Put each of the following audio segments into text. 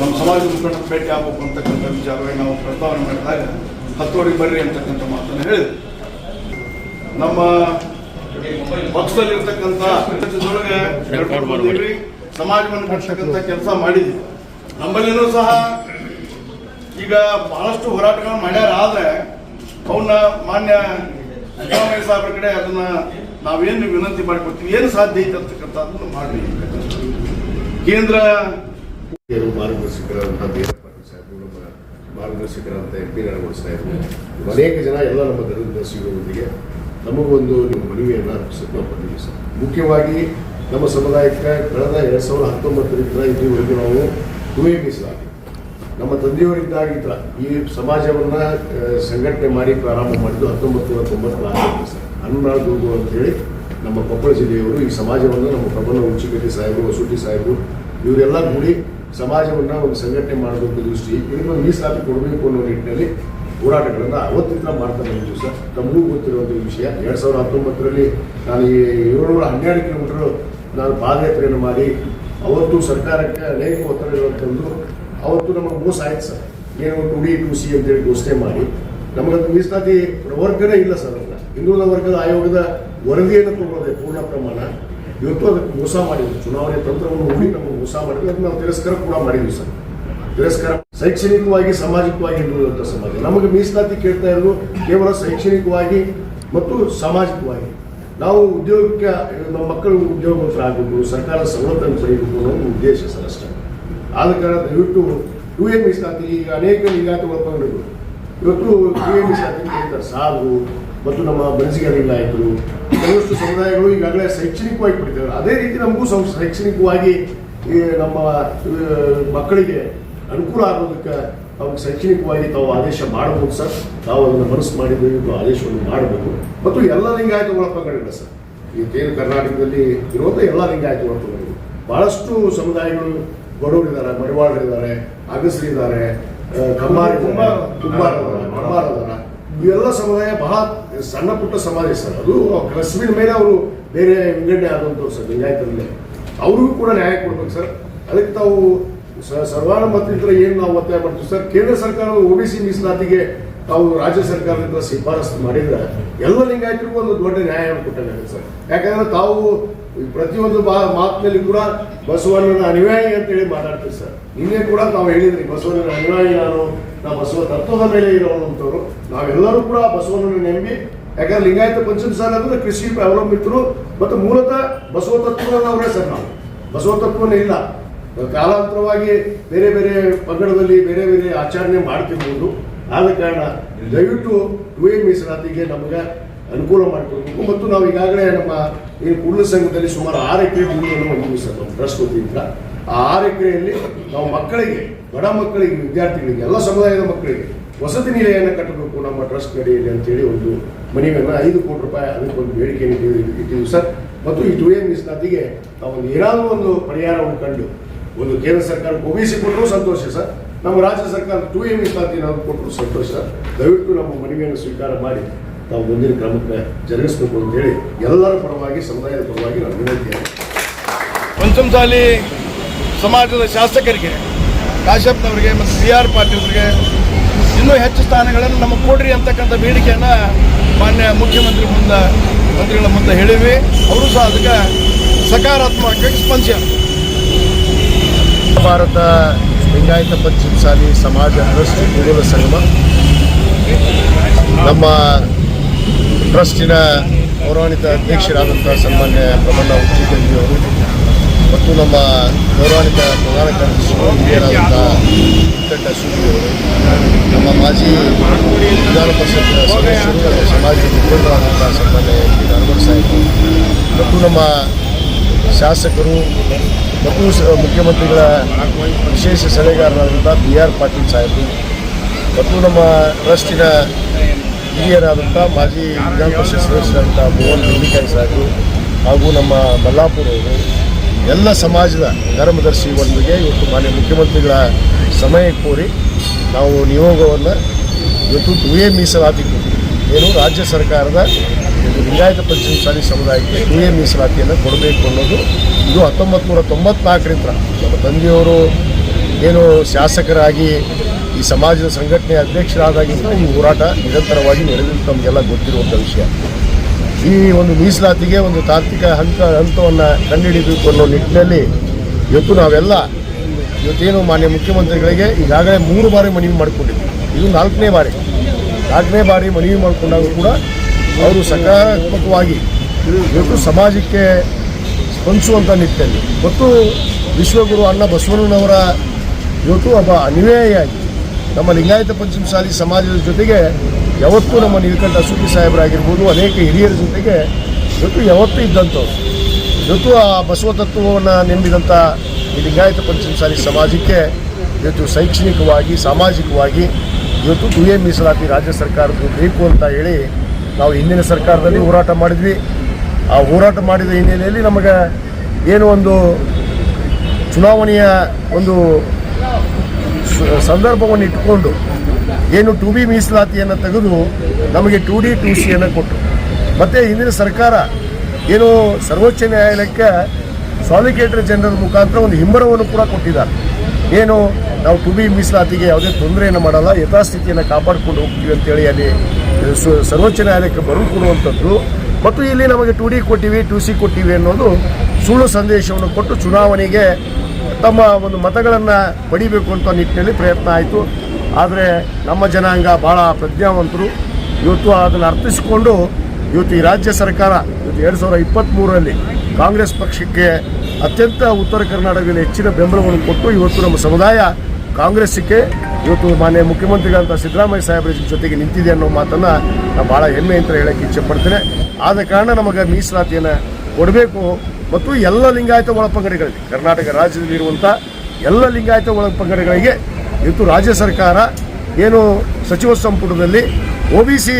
ನಮ್ಮ ಸಮಾಜ ಮುಖಂಡ ಭೇಟಿ ಆಗಬೇಕು ಅಂತಕ್ಕಂಥ ವಿಚಾರವಾಗಿ ನಾವು ಪ್ರಸ್ತಾವನೆ ಮಾಡಿದಾಗ ಹತ್ತುವರೆಗೆ ಬರ್ರಿ ಅಂತಕ್ಕಂಥ ಮಾತನ್ನು ಹೇಳಿದ್ರು. ನಮ್ಮ ಪಕ್ಷದಲ್ಲಿರ್ತಕ್ಕಂಥ ಸಮಾಜವನ್ನು ಕಟ್ಟಕ್ಕಂಥ ಕೆಲಸ ಮಾಡಿದ್ವಿ. ನಮ್ಮಲ್ಲಿನೂ ಸಹ ಈಗ ಬಹಳಷ್ಟು ಹೋರಾಟಗಳನ್ನ ಮಾಡ್ಯಾರ ಆದ್ರೆ ಅವನ್ನ ಮಾನ್ಯ ಸಿದ್ದರಾಮಯ್ಯ ಸಾಹೇಬ್ರ ಕಡೆ ಅದನ್ನ ನಾವೇನು ವಿನಂತಿ ಮಾಡಿಕೊಡ್ತೀವಿ ಏನು ಸಾಧ್ಯ ಐತೆ ಅಂತಕ್ಕಂಥದ್ದನ್ನು ಮಾಡಿ ಕೇಂದ್ರ ಮಾರ್ಗದರ್ಶಕರಾದಂಥ ವೀರಪ್ಪ ಸಾಹೇಬರು ನಮ್ಮ ಮಾರ್ಗದರ್ಶಕರಾದಂಥ ಎಂ ಪಿ ನಾರಾಯಣ ಸಾಹೇಬರು. ಅನೇಕ ಜನ ಎಲ್ಲ ನಮ್ಮ ಧರ್ಮದರ್ಶಿಗಳೊಂದಿಗೆ ನಮಗೊಂದು ನಿಮ್ಮ ಮನವಿಯನ್ನು ಅರ್ಪಿಸಲು ನಾವು ಬಂದಿದ್ದೀವಿ ಸರ್. ಮುಖ್ಯವಾಗಿ ನಮ್ಮ ಸಮುದಾಯಕ್ಕೆ ಕಳೆದ ಎರಡು ಸಾವಿರದ ಹತ್ತೊಂಬತ್ತರಿಂದ ಇಲ್ಲಿವರೆಗೂ ನಾವು ದುವೆ ನಮ್ಮ ತಂದೆಯವರಿದ್ದಾಗಿದ್ದ ಈ ಸಮಾಜವನ್ನು ಸಂಘಟನೆ ಮಾಡಿ ಪ್ರಾರಂಭ ಮಾಡಿದ್ದು ಹತ್ತೊಂಬತ್ತು ನೂರ ತೊಂಬತ್ನಾಲ್ಕು ಸರ್. ಹನ್ನೆರಡು ದುರ್ಗು ಅಂತೇಳಿ ನಮ್ಮ ಕೊಪ್ಪಳ ಜಿಲ್ಲೆಯವರು ಈ ಸಮಾಜವನ್ನು ನಮ್ಮ ಪ್ರಬಲ ಉಚ್ಚಗತಿ ಸಾಹೇಬರು ವಸೂಟಿ ಸಾಹೇಬರು, ಇವರೆಲ್ಲ ಕೂಡಿ ಸಮಾಜವನ್ನು ಒಂದು ಸಂಘಟನೆ ಮಾಡಬೇಕು ದೃಷ್ಟಿ ಇದನ್ನು ಮೀಸಲಾತಿ ಕೊಡಬೇಕು ಅನ್ನೋ ನಿಟ್ಟಿನಲ್ಲಿ ಹೋರಾಟಗಳನ್ನು ಅವತ್ತಿಂದ ಮಾಡ್ತಾ ಬಂದಿದ್ದೀವಿ ಸರ್. ತಮಗೂ ಗೊತ್ತಿರುವಂಥ ವಿಷಯ. ಎರಡು ಸಾವಿರದ ಹತ್ತೊಂಬತ್ತರಲ್ಲಿ ನಾನು ಈ ಏಳ್ನೂರ ಹನ್ನೆರಡು ಕಿಲೋಮೀಟರ್ ನಾನು ಪಾದಯಾತ್ರೆಯನ್ನು ಮಾಡಿ, ಅವತ್ತು ಸರ್ಕಾರಕ್ಕೆ ಅನೇಕ ಒತ್ತಡಗಳನ್ನು ತಂದು ಅವತ್ತು ನಮಗೆ ಮೋಸ ಆಯ್ತು ಸರ್. ಏನು ಟು ಡಿ ಟು ಸಿ ಅಂತೇಳಿ ಘೋಷಣೆ ಮಾಡಿ. ನಮಗದು ಮೀಸಲಾತಿ ವರ್ಗನೇ ಇಲ್ಲ ಸರ್ ಹಿಂದುಳಿದ ವರ್ಗದ ಆಯೋಗದ ವರದಿಯನ್ನು ತಗೊಳ್ಳೋದೆ ಪೂರ್ಣ ಪ್ರಮಾಣ. ಇವತ್ತು ಅದಕ್ಕೆ ಮೋಸ ಮಾಡಿದ್ರು. ಚುನಾವಣೆ ತಂತ್ರವನ್ನು ಹೂಡಿ ನಮಗೆ ಮೋಸ ಮಾಡಿದ್ವಿ ಅದನ್ನ ನಾವು ತಿರಸ್ಕಾರ ಕೂಡ ಮಾಡಿದ್ವಿ ಸರ್. ತಿರಸ್ಕಾರ ಶೈಕ್ಷಣಿಕವಾಗಿ, ಸಾಮಾಜಿಕವಾಗಿ ಹಿಂದುಳಿದಂಥ ಸಮಾಜ. ನಮಗೆ ಮೀಸಲಾತಿ ಕೇಳ್ತಾ ಇರೋದು ಕೇವಲ ಶೈಕ್ಷಣಿಕವಾಗಿ ಮತ್ತು ಸಾಮಾಜಿಕವಾಗಿ. ನಾವು ಉದ್ಯೋಗಕ್ಕೆ, ನಮ್ಮ ಮಕ್ಕಳು ಉದ್ಯೋಗವಂತರಾಗಬೇಕು ಸರ್ಕಾರದ ಸವಲತ್ತನ್ನು ಪಡೆಯಬೇಕು ಒಂದು ಉದ್ದೇಶ ಸರ್ ಅಷ್ಟೇ. ಆದ ಕಾರಣ ದಯವಿಟ್ಟು ಯು ಎನ್ ಮೀಸಲಾತಿ ಈಗ ಅನೇಕ ಇಲಾಖೆ ಒಳಪಂಗಡಗಳು ಇವತ್ತು ಯು ಎನ್ ಮೀಸಲಾತಿ ಕೇಳ್ತಾರೆ. ಸಾಧು ಮತ್ತು ನಮ್ಮ ಬನಸಿಗೆ ಆಯಿತು ಕೆಲವಷ್ಟು ಸಮುದಾಯಗಳು ಈಗಾಗಲೇ ಶೈಕ್ಷಣಿಕವಾಗಿ ಪಡಿತಾರೆ ಅದೇ ರೀತಿ ನಮಗೂ ಸಂ ಶೈಕ್ಷಣಿಕವಾಗಿ ಈ ನಮ್ಮ ಮಕ್ಕಳಿಗೆ ಅನುಕೂಲ ಆಗೋದಕ್ಕೆ ಅವ್ರಿಗೆ ಶೈಕ್ಷಣಿಕವಾಗಿ ತಾವು ಆದೇಶ ಮಾಡಬಹುದು ಸರ್ ತಾವು ಅದನ್ನು ಮನಸ್ಸು ಮಾಡಿದ್ದು ಆದೇಶವನ್ನು ಮಾಡಬೇಕು ಮತ್ತು ಎಲ್ಲ ಲಿಂಗಾಯತಗಳ ಪಂಗಡಗಳು ಸರ್ ಈ ತೇರು ಕರ್ನಾಟಕದಲ್ಲಿ ಇರುವಂಥ ಎಲ್ಲ ಲಿಂಗಾಯತಗಳ ಪಂಗಡಗಳು ಭಾಳಷ್ಟು ಸಮುದಾಯಗಳು ಬಡವರಿದ್ದಾರೆ ಮಡಿವಾಳರಿದ್ದಾರೆ ಅಗಸರಿದ್ದಾರೆ ಕಮ್ಮಾರ ಕುಂಬಾರ ಕುಂಬಾರ ಕಮ್ಮಾರ ಅದಾರ ಇವೆಲ್ಲ ಸಮುದಾಯ ಬಹಳ ಸಣ್ಣ ಪುಟ್ಟ ಸಮಾಜ ಸರ್. ಅದು ಕಸಬಿನ ಮೇಲೆ ಅವರು ಬೇರೆ ವಿಂಗಡಣೆ ಆದಂಥವ್ರು ಸರ್ ಲಿಂಗಾಯತರಲ್ಲಿ ಅವ್ರಿಗೂ ಕೂಡ ನ್ಯಾಯ ಕೊಡ್ಬೇಕು ಸರ್. ಅದಕ್ಕೆ ತಾವು ಸ- ಸರ್ವಾನುಮತದಿಂದ ಏನು ನಾವು ಒತ್ತಾಯ ಮಾಡ್ತೀವಿ ಸರ್? ಕೇಂದ್ರ ಸರ್ಕಾರದ ಒ ಬಿ ಸಿ ಮೀಸಲಾತಿಗೆ ತಾವು ರಾಜ್ಯ ಸರ್ಕಾರದಿಂದ ಶಿಫಾರಸು ಮಾಡಿದ್ರೆ ಎಲ್ಲ ಲಿಂಗಾಯತರಿಗೂ ಒಂದು ದೊಡ್ಡ ನ್ಯಾಯವನ್ನು ಕೊಟ್ಟಾಗ ಸರ್. ಯಾಕಂದ್ರೆ ತಾವು ಪ್ರತಿಯೊಂದು ಬಾ ಮಾತಿನಲ್ಲಿ ಕೂಡ ಬಸವಣ್ಣನ ಅನುಯಾಯಿ ಅಂತೇಳಿ ಮಾತಾಡ್ತೀವಿ ಸರ್. ನಿನ್ನೆ ಕೂಡ ನಾವು ಹೇಳಿದ್ರಿ, ಬಸವಣ್ಣನ ಅನುಯಾಯಿ ನಾನು ನಾವು ಬಸವ ತತ್ವದ ಮೇಲೆ ಇರೋವಂಥವ್ರು ನಾವೆಲ್ಲರೂ ಕೂಡ ಬಸವಣ್ಣನ ನಂಬಿ, ಯಾಕಂದ್ರೆ ಲಿಂಗಾಯತ ಪಂಚಮ ಸಾಲ ಅಂದ್ರೆ ಕೃಷಿ ಅವಲಂಬಿತರು, ಮತ್ತು ಮೂಲತಃ ಬಸವ ತತ್ವದವರೇ ಸರ್ ನಾವು. ಬಸವ ತತ್ವನೇ ಇಲ್ಲ. ಕಾಲಾಂತರವಾಗಿ ಬೇರೆ ಬೇರೆ ಪಂಗಡದಲ್ಲಿ ಬೇರೆ ಬೇರೆ ಆಚರಣೆ ಮಾಡ್ತಿರ್ಬೋದು. ಆದ ಕಾರಣ ದಯವಿಟ್ಟು ಟು ಮೀಸಲಾತಿಗೆ ನಮಗೆ ಅನುಕೂಲ ಮಾಡಿಕೊಡ್ಬೇಕು ಮತ್ತು ನಾವು ಈಗಾಗಲೇ ನಮ್ಮ ಈ ಕೂಡಲ ಸಂಘದಲ್ಲಿ ಸುಮಾರು ಆರು ಎಕರೆ ಭೂಮಿಯನ್ನು ಹೊಂದಿದ್ವಿ ಸರ್ ಟ್ರಸ್ಟ್ ವತಿಯಿಂದ ಆ ಆರು ಎಕರೆಯಲ್ಲಿ ನಾವು ಮಕ್ಕಳಿಗೆ, ಬಡ ಮಕ್ಕಳಿಗೆ, ವಿದ್ಯಾರ್ಥಿಗಳಿಗೆ, ಎಲ್ಲ ಸಮುದಾಯದ ಮಕ್ಕಳಿಗೆ ವಸತಿ ನಿಲಯವನ್ನು ಕಟ್ಟಬೇಕು ನಮ್ಮ ಟ್ರಸ್ಟ್ ಕಡೆಯಲ್ಲಿ ಅಂತೇಳಿ ಒಂದು ಮನವಿಯನ್ನು ಐದು ಕೋಟಿ ರೂಪಾಯಿ ಅದಕ್ಕೊಂದು ಬೇಡಿಕೆಯನ್ನು ಇಟ್ಟಿದ್ದೀವಿ ಸರ್. ಮತ್ತು ಈ ಟು ಎ ಮೀಸಲಾತಿಗೆ ನಾವು ಏನಾದರೂ ಒಂದು ಪರಿಹಾರವನ್ನು ಕಂಡು ಒಂದು ಕೇಂದ್ರ ಸರ್ಕಾರ ಒಬಿಸಿ ಕೊಟ್ಟರು ಸಂತೋಷ ಸರ್. ನಮ್ಮ ರಾಜ್ಯ ಸರ್ಕಾರ ಟು ಎ ಮೀಸಲಾತಿ ನಾವು ಕೊಟ್ಟರು ಸಂತೋಷ ದಯವಿಟ್ಟು ನಮ್ಮ ಮನವಿಯನ್ನು ಸ್ವೀಕಾರ ಮಾಡಿ. ನಾವು ಮುಂದಿನ ಕ್ರಮಕ್ಕೆ ಜರುಗಿಸಬೇಕು ಅಂತೇಳಿ ಎಲ್ಲರ ಪರವಾಗಿ ಸಮುದಾಯದ ಪರವಾಗಿ ನಾನು ವಿನಂತಿಯನ್ನು ಪಂಚಮಸಾಲಿ ಸಮಾಜದ ಶಾಸಕರಿಗೆ ಕಾಶ್ಯಪ್ನವರಿಗೆ ಮತ್ತು ಸಿ ಆರ್ ಪಾಟೀಲ್ರಿಗೆ ಇನ್ನೂ ಹೆಚ್ಚು ಸ್ಥಾನಗಳನ್ನು ನಮಗೆ ಕೊಡ್ರಿ ಅಂತಕ್ಕಂಥ ಬೇಡಿಕೆಯನ್ನು ಮಾನ್ಯ ಮುಖ್ಯಮಂತ್ರಿ ಮುಂದೆ ಮಂತ್ರಿಗಳ ಮುಂದೆ ಹೇಳಿವಿ ಅವರು ಸಹ ಅದಕ್ಕೆ ಸಕಾರಾತ್ಮಕವಾಗಿ ಸ್ಪಂದಿಸ ಭಾರತ ಲಿಂಗಾಯತ ಪಂಚಮಸಾಲಿ ಸಮಾಜ ಟ್ರಸ್ಟ್ ಸಂಗಮ. ನಮ್ಮ ಟ್ರಸ್ಟಿನ ಗೌರವಾನ್ವಿತ ಅಧ್ಯಕ್ಷರಾದಂಥ ಸನ್ಮಾನ್ಯ ಪ್ರಮಣ್ಣ ಅವರು ಮತ್ತು ನಮ್ಮ ಗೌರವಾನ್ವಿತ ಪ್ರಧಾನ ಕಾರ್ಯದರ್ಶಿಗಳು ಹಿರಿಯರಾದಂಥ ವೆಂಕಟ ಅವರು, ನಮ್ಮ ಮಾಜಿ ವಿಧಾನ ಪರಿಷತ್ ಸದಸ್ಯರು ಸಮಾಜದ ಮುಖಂಡರಾದಂಥ ಸನ್ಮಾನ್ಯ ಪಿ ಸಾಹೇಬರು ಮತ್ತು ನಮ್ಮ ಶಾಸಕರು ಮತ್ತು ಮುಖ್ಯಮಂತ್ರಿಗಳ ವಿಶೇಷ ಸಲಹೆಗಾರರಾದಂಥ ಬಿ ಆರ್ ಪಾಟೀಲ್ ಸಾಹೇಬರು ಮತ್ತು ನಮ್ಮ ಟ್ರಸ್ಟಿನ ಹಿರಿಯರಾದಂಥ ಮಾಜಿ ವಿಧಾನ ಪರಿಷತ್ ಸದಸ್ಯರಾದಂಥ ಮೋಹನ್ ಬೆಳ್ಳಿಕಾಯಿ ಸಾಹೇಬರು ಹಾಗೂ ನಮ್ಮ ಬಲ್ಲಾಪುರವರು ಎಲ್ಲ ಸಮಾಜದ ಧರ್ಮದರ್ಶಿ ಒಂದಿಗೆ ಇವತ್ತು ಮಾನ್ಯ ಮುಖ್ಯಮಂತ್ರಿಗಳ ಸಮಯ ಕೋರಿ ನಾವು ನಿಯೋಗವನ್ನು ಇವತ್ತು ದುಯೇ ಮೀಸಲಾತಿ ಏನು ರಾಜ್ಯ ಸರ್ಕಾರದ ಲಿಂಗಾಯತ ಪಂಚಮಸಾಲಿ ಸಮುದಾಯಕ್ಕೆ ದುಯೇ ಮೀಸಲಾತಿಯನ್ನು ಕೊಡಬೇಕು ಅನ್ನೋದು ಇದು ಹತ್ತೊಂಬತ್ತು ನೂರ ತೊಂಬತ್ನಾಲ್ಕರಿಂದ ನಮ್ಮ ತಂದೆಯವರು ಏನು ಶಾಸಕರಾಗಿ ಈ ಸಮಾಜದ ಸಂಘಟನೆ ಅಧ್ಯಕ್ಷರಾದಾಗಿಂದ ಈ ಹೋರಾಟ ನಿರಂತರವಾಗಿ ನಡೆದಿದ್ದು ನಮಗೆಲ್ಲ ಗೊತ್ತಿರುವಂಥ ವಿಷಯ. ಈ ಒಂದು ಮೀಸಲಾತಿಗೆ ಒಂದು ತಾತ್ವಿಕ ಹಂತ, ಹಂತವನ್ನು ಕಂಡುಹಿಡಿಬೇಕು ಅನ್ನೋ ನಿಟ್ಟಿನಲ್ಲಿ ಇವತ್ತು ನಾವೆಲ್ಲ ಇವತ್ತೇನು ಮಾನ್ಯ ಮುಖ್ಯಮಂತ್ರಿಗಳಿಗೆ ಈಗಾಗಲೇ ಮೂರು ಬಾರಿ ಮನವಿ ಮಾಡಿಕೊಂಡಿದ್ವಿ. ಇದು ನಾಲ್ಕನೇ ಬಾರಿ. ನಾಲ್ಕನೇ ಬಾರಿ ಮನವಿ ಮಾಡಿಕೊಂಡಾಗ ಕೂಡ ಅವರು ಸಕಾರಾತ್ಮಕವಾಗಿ ಇವತ್ತು ಸಮಾಜಕ್ಕೆ ಸ್ಪಂದಿಸುವಂಥ ನಿಟ್ಟಿನಲ್ಲಿ. ಮತ್ತು ವಿಶ್ವಗುರು ಅಣ್ಣ ಬಸವಣ್ಣನವರ ಇವತ್ತು ಒಬ್ಬ ಅನಿವಾರ್ಯಾಗಿ ನಮ್ಮ ಲಿಂಗಾಯತ ಪಂಚಮಸಾಲಿ ಸಮಾಜದ ಜೊತೆಗೆ ಯಾವತ್ತೂ ನಮ್ಮ ನೀಲಕಂಠ ಸುದ್ದಿ ಸಾಹೇಬರಾಗಿರ್ಬೋದು, ಅನೇಕ ಹಿರಿಯರ ಜೊತೆಗೆ ಇವತ್ತು ಯಾವತ್ತೂ ಇದ್ದಂಥವ್ರು. ಇವತ್ತು ಆ ಬಸವ ತತ್ವವನ್ನು ನೆಂಬಿದಂಥ ಈ ಲಿಂಗಾಯತ ಪಂಚಮಸಾಲಿ ಸಮಾಜಕ್ಕೆ ಇವತ್ತು ಶೈಕ್ಷಣಿಕವಾಗಿ, ಸಾಮಾಜಿಕವಾಗಿ ಇವತ್ತು ದುಯೇ ಮೀಸಲಾತಿ ರಾಜ್ಯ ಸರ್ಕಾರದ್ದು ಬೇಕು ಅಂತ ಹೇಳಿ ನಾವು ಹಿಂದಿನ ಸರ್ಕಾರದಲ್ಲಿ ಹೋರಾಟ ಮಾಡಿದ್ವಿ. ಆ ಹೋರಾಟ ಮಾಡಿದ ಹಿನ್ನೆಲೆಯಲ್ಲಿ ನಮಗೆ ಏನು ಒಂದು ಚುನಾವಣೆಯ ಒಂದು ಸಂದರ್ಭವನ್ನು ಇಟ್ಟುಕೊಂಡು ಏನು ಟು ಬಿ ಮೀಸಲಾತಿಯನ್ನು ತೆಗೆದು ನಮಗೆ ಟು ಡಿ ಟು ಸಿಯನ್ನು ಕೊಟ್ಟರು. ಮತ್ತು ಹಿಂದಿನ ಸರ್ಕಾರ ಏನು ಸರ್ವೋಚ್ಚ ನ್ಯಾಯಾಲಯಕ್ಕೆ ಸಾಲಿಕೇಟರ್ ಜನರಲ್ ಮುಖಾಂತರ ಒಂದು ಹಿಂಬರವನ್ನು ಕೂಡ ಕೊಟ್ಟಿದ್ದಾರೆ. ಏನು ನಾವು ಟು ಬಿ ಮೀಸಲಾತಿಗೆ ಯಾವುದೇ ತೊಂದರೆಯನ್ನು ಮಾಡಲ್ಲ, ಯಥಾಸ್ಥಿತಿಯನ್ನು ಕಾಪಾಡಿಕೊಂಡು ಹೋಗ್ತೀವಿ ಅಂತೇಳಿ ಅಲ್ಲಿ ಸರ್ವೋಚ್ಚ ನ್ಯಾಯಾಲಯಕ್ಕೆ ಬರಲು ಕೊಡುವಂಥದ್ದು. ಮತ್ತು ಇಲ್ಲಿ ನಮಗೆ ಟು ಡಿ ಕೊಟ್ಟಿವಿ ಟು ಸಿ ಕೊಟ್ಟಿವಿ ಅನ್ನೋದು ಸುಳ್ಳು ಸಂದೇಶವನ್ನು ಕೊಟ್ಟು ಚುನಾವಣೆಗೆ ತಮ್ಮ ಒಂದು ಮತಗಳನ್ನು ಪಡಿಬೇಕು ಅಂತ ನಿಟ್ಟಿನಲ್ಲಿ ಪ್ರಯತ್ನ ಆಯಿತು. ಆದರೆ ನಮ್ಮ ಜನಾಂಗ ಭಾಳ ಪ್ರಜ್ಞಾವಂತರು. ಇವತ್ತು ಅದನ್ನು ಅರ್ಥಿಸಿಕೊಂಡು ಇವತ್ತು ಈ ರಾಜ್ಯ ಸರ್ಕಾರ ಇವತ್ತು ಎರಡು ಸಾವಿರದ ಇಪ್ಪತ್ತ್ಮೂರರಲ್ಲಿ ಕಾಂಗ್ರೆಸ್ ಪಕ್ಷಕ್ಕೆ ಅತ್ಯಂತ ಉತ್ತರ ಕರ್ನಾಟಕದಲ್ಲಿ ಹೆಚ್ಚಿನ ಬೆಂಬಲವನ್ನು ಕೊಟ್ಟು ಇವತ್ತು ನಮ್ಮ ಸಮುದಾಯ ಕಾಂಗ್ರೆಸ್ಸಿಗೆ ಇವತ್ತು ಮಾನ್ಯ ಮುಖ್ಯಮಂತ್ರಿಗಳಂತ ಸಿದ್ದರಾಮಯ್ಯ ಸಾಹೇಬರ ಜೊತೆಗೆ ನಿಂತಿದೆ ಅನ್ನೋ ಮಾತನ್ನು ನಾನು ಭಾಳ ಹೆಮ್ಮೆ ಅಂತ ಹೇಳಕ್ಕೆ ಇಚ್ಛೆಪಡ್ತೇನೆ ಆದ ಕಾರಣ ನಮಗೆ ಮೀಸಲಾತಿಯನ್ನು ಕೊಡಬೇಕು. ಮತ್ತು ಎಲ್ಲ ಲಿಂಗಾಯತ ಒಳಪಂಗಡಗಳಿಗೆ, ಕರ್ನಾಟಕ ರಾಜ್ಯದಲ್ಲಿರುವಂಥ ಎಲ್ಲ ಲಿಂಗಾಯತ ಒಳಪಂಗಡಗಳಿಗೆ ಇವತ್ತು ರಾಜ್ಯ ಸರ್ಕಾರ. ಏನು ಸಚಿವ ಸಂಪುಟದಲ್ಲಿ ಒ ಬಿ ಸಿ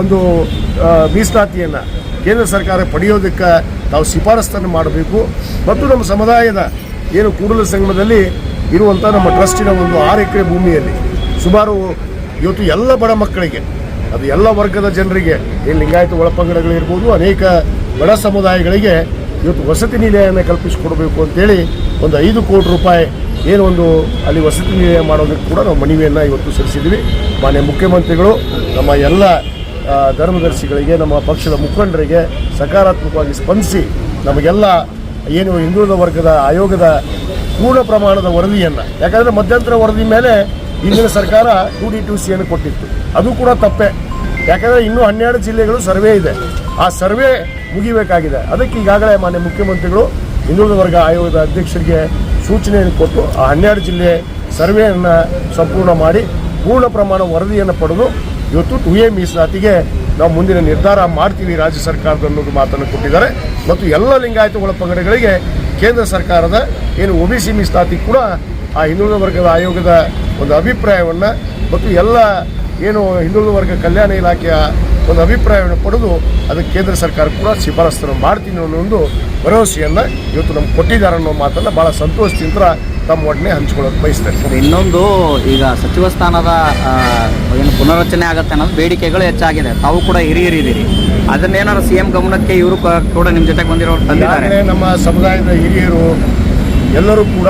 ಒಂದು ಮೀಸಲಾತಿಯನ್ನು ಕೇಂದ್ರ ಸರ್ಕಾರ ಪಡೆಯೋದಕ್ಕೆ ನಾವು ಶಿಫಾರಸ್ತನ್ನು ಮಾಡಬೇಕು. ಮತ್ತು ನಮ್ಮ ಸಮುದಾಯದ ಏನು ಕೂಡಲ ಸಂಗಮದಲ್ಲಿ ಇರುವಂಥ ನಮ್ಮ ಟ್ರಸ್ಟಿನ ಒಂದು ಆರು ಎಕರೆ ಭೂಮಿಯಲ್ಲಿ ಸುಮಾರು ಇವತ್ತು ಎಲ್ಲ ಬಡ ಮಕ್ಕಳಿಗೆ, ಅದು ಎಲ್ಲ ವರ್ಗದ ಜನರಿಗೆ, ಏನು ಲಿಂಗಾಯತ ಒಳಪಂಗಡಗಳಿರ್ಬೋದು, ಅನೇಕ ಬಡ ಸಮುದಾಯಗಳಿಗೆ ಇವತ್ತು ವಸತಿ ನಿಲಯವನ್ನು ಕಲ್ಪಿಸಿಕೊಡಬೇಕು ಅಂತೇಳಿ ಒಂದು ಐದು ಕೋಟಿ ರೂಪಾಯಿ ಏನು ಒಂದು ಅಲ್ಲಿ ವಸತಿ ನಿಲಯ ಮಾಡೋದಕ್ಕೆ ಕೂಡ ನಾವು ಮನವಿಯನ್ನು ಇವತ್ತು ಸಲ್ಲಿಸಿದ್ವಿ ಮಾನ್ಯ ಮುಖ್ಯಮಂತ್ರಿಗಳು, ನಮ್ಮ ಎಲ್ಲ ಧರ್ಮದರ್ಶಿಗಳಿಗೆ, ನಮ್ಮ ಪಕ್ಷದ ಮುಖಂಡರಿಗೆ ಸಕಾರಾತ್ಮಕವಾಗಿ ಸ್ಪಂದಿಸಿ ನಮಗೆಲ್ಲ ಏನು ಹಿಂದುಳಿದ ವರ್ಗದ ಆಯೋಗದ ಪೂರ್ಣ ಪ್ರಮಾಣದ ವರದಿಯನ್ನು, ಯಾಕಂದರೆ ಮಧ್ಯಂತರ ವರದಿ ಮೇಲೆ ಹಿಂದಿನ ಸರ್ಕಾರ ಟು ಡಿ ಟು ಸಿಯನ್ನು ಕೊಟ್ಟಿತ್ತು. ಅದು ಕೂಡ ತಪ್ಪೆ. ಯಾಕಂದರೆ ಇನ್ನೂ ಹನ್ನೆರಡು ಜಿಲ್ಲೆಗಳು ಸರ್ವೆ ಇದೆ. ಆ ಸರ್ವೆ ಮುಗಿಬೇಕಾಗಿದೆ. ಅದಕ್ಕೆ ಈಗಾಗಲೇ ಮಾನ್ಯ ಮುಖ್ಯಮಂತ್ರಿಗಳು ಹಿಂದುಳಿದ ವರ್ಗ ಆಯೋಗದ ಅಧ್ಯಕ್ಷರಿಗೆ ಸೂಚನೆಯನ್ನು ಕೊಟ್ಟು ಆ ಹನ್ನೆರಡು ಜಿಲ್ಲೆ ಸರ್ವೆಯನ್ನು ಸಂಪೂರ್ಣ ಮಾಡಿ ಪೂರ್ಣ ಪ್ರಮಾಣ ವರದಿಯನ್ನು ಪಡೆದು ಇವತ್ತು ಟು ಎ ಮೀಸಲಾತಿಗೆ ನಾವು ಮುಂದಿನ ನಿರ್ಧಾರ ಮಾಡ್ತೀವಿ ರಾಜ್ಯ ಸರ್ಕಾರದ ಅನ್ನೋದು ಮಾತನ್ನು ಕೊಟ್ಟಿದ್ದಾರೆ. ಮತ್ತು ಎಲ್ಲ ಲಿಂಗಾಯತ ಒಳಪಂಗಡಗಳಿಗೆ ಕೇಂದ್ರ ಸರ್ಕಾರದ ಏನು ಒ ಬಿ ಸಿ ಮೀಸಲಾತಿ ಕೂಡ ಆ ಹಿಂದುಳಿದ ವರ್ಗದ ಆಯೋಗದ ಒಂದು ಅಭಿಪ್ರಾಯವನ್ನು ಮತ್ತು ಎಲ್ಲ ಏನು ಹಿಂದುಳಿದ ವರ್ಗ ಕಲ್ಯಾಣ ಇಲಾಖೆಯ ಒಂದು ಅಭಿಪ್ರಾಯವನ್ನು ಪಡೆದು ಅದಕ್ಕೆ ಕೇಂದ್ರ ಸರ್ಕಾರ ಕೂಡ ಶಿಫಾರಸನ್ನು ಮಾಡ್ತೀನಿ ಅನ್ನೋ ಒಂದು ಭರವಸೆಯನ್ನು ಇವತ್ತು ನಮ್ಗೆ ಕೊಟ್ಟಿದ್ದಾರೆ ಅನ್ನೋ ಮಾತನ್ನು ಭಾಳ ಸಂತೋಷದಿಂದ ತಮ್ಮ ಒಡನೆ ಹಂಚ್ಕೊಳ್ಳೋಕೆ ಬಯಸ್ತಾರೆ ಸರ್ ಇನ್ನೊಂದು ಈಗ ಸಚಿವ ಸ್ಥಾನದ ಏನು ಪುನರ್ರಚನೆ ಆಗುತ್ತೆ ಅನ್ನೋದು ಬೇಡಿಕೆಗಳು ಹೆಚ್ಚಾಗಿದೆ. ತಾವು ಕೂಡ ಹಿರಿಯರಿದ್ದೀರಿ. ಅದನ್ನೇನಾದ್ರು ಸಿ ಎಂ ಗಮನಕ್ಕೆ ಇವರು ಕೂಡ ನಿಮ್ಮ ಜೊತೆಗೆ ಬಂದಿರೋರು ತಂದಿದ್ದಾರೆ. ನಮ್ಮ ಸಮುದಾಯದ ಹಿರಿಯರು ಎಲ್ಲರೂ ಕೂಡ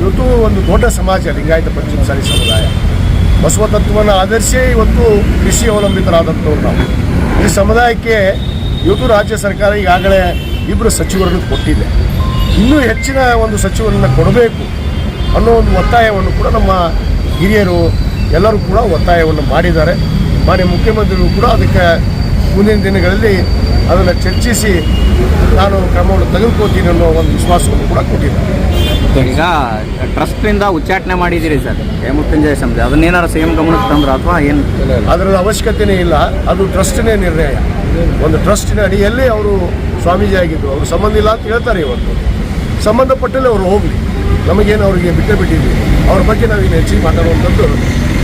ಇವತ್ತು ಒಂದು ದೊಡ್ಡ ಸಮಾಜ ಲಿಂಗಾಯತ ಪಂಚಮಸಾಲಿ ಸಮುದಾಯ. ಬಸವ ತತ್ವವನ್ನು ಆಧರಿಸಿ ಇವತ್ತು ಕೃಷಿ ಅವಲಂಬಿತರಾದಂಥವ್ರು ನಾವು. ಈ ಸಮುದಾಯಕ್ಕೆ ಇವತ್ತು ರಾಜ್ಯ ಸರ್ಕಾರ ಈಗಾಗಲೇ ಇಬ್ಬರು ಸಚಿವರನ್ನು ಕೊಟ್ಟಿದೆ. ಇನ್ನೂ ಹೆಚ್ಚಿನ ಒಂದು ಸಚಿವರನ್ನು ಕೊಡಬೇಕು ಅನ್ನೋ ಒಂದು ಒತ್ತಾಯವನ್ನು ಕೂಡ ನಮ್ಮ ಹಿರಿಯರು ಎಲ್ಲರೂ ಕೂಡ ಒತ್ತಾಯವನ್ನು ಮಾಡಿದ್ದಾರೆ. ಮಾನ್ಯ ಮುಖ್ಯಮಂತ್ರಿಗಳು ಕೂಡ ಅದಕ್ಕೆ ಮುಂದಿನ ದಿನಗಳಲ್ಲಿ ಅದನ್ನು ಚರ್ಚಿಸಿ ನಾನು ಕ್ರಮವನ್ನು ತೆಗೆದುಕೊಳ್ತೀನಿ ಅನ್ನೋ ಒಂದು ವಿಶ್ವಾಸವನ್ನು ಕೂಡ ಕೊಟ್ಟಿದ್ದಾರೆ. ಈಗ ಟ್ರಸ್ಟ್ನಿಂದ ಉಚ್ಚಾಟನೆ ಮಾಡಿದ್ದೀರಿ ಸರ್ ಹೇಮೃತ್ಯುಂಜಯ ಸಮಿತಿ ಅದನ್ನೇನಾರು ಸಿ ಎಂ ಗಮನಕ್ಕೆ ತಂದ್ರ ಅಥವಾ ಏನು? ಅದರ ಅವಶ್ಯಕತೆನೇ ಇಲ್ಲ ಅದು ಟ್ರಸ್ಟ್ನೇ ನಿರ್ಣಯ. ಒಂದು ಟ್ರಸ್ಟಿನ ಅಡಿಯಲ್ಲಿ ಅವರು ಸ್ವಾಮೀಜಿ ಆಗಿದ್ದು ಅವರು ಸಂಬಂಧ ಇಲ್ಲ ಅಂತ ಹೇಳ್ತಾರೆ ಇವತ್ತು. ಸಂಬಂಧಪಟ್ಟಲ್ಲಿ ಅವರು ಹೋಗಲಿ. ನಮಗೇನು ಅವರಿಗೆ ಬಿಟ್ಟೇ ಬಿಟ್ಟಿದ್ವಿ. ಅವ್ರ ಬಗ್ಗೆ ನಾವು ಇನ್ನು ಹೆಚ್ಚಿಗೆ ಮಾತಾಡುವಂಥದ್ದು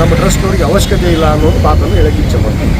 ನಮ್ಮ ಟ್ರಸ್ಟ್ನವ್ರಿಗೆ ಅವಶ್ಯಕತೆ ಇಲ್ಲ ಅನ್ನೋದು ಮಾತನ್ನು ಹೇಳಕ್ಕೆ ಇಚ್ಛೆ ಪಡ್ತೀನಿ.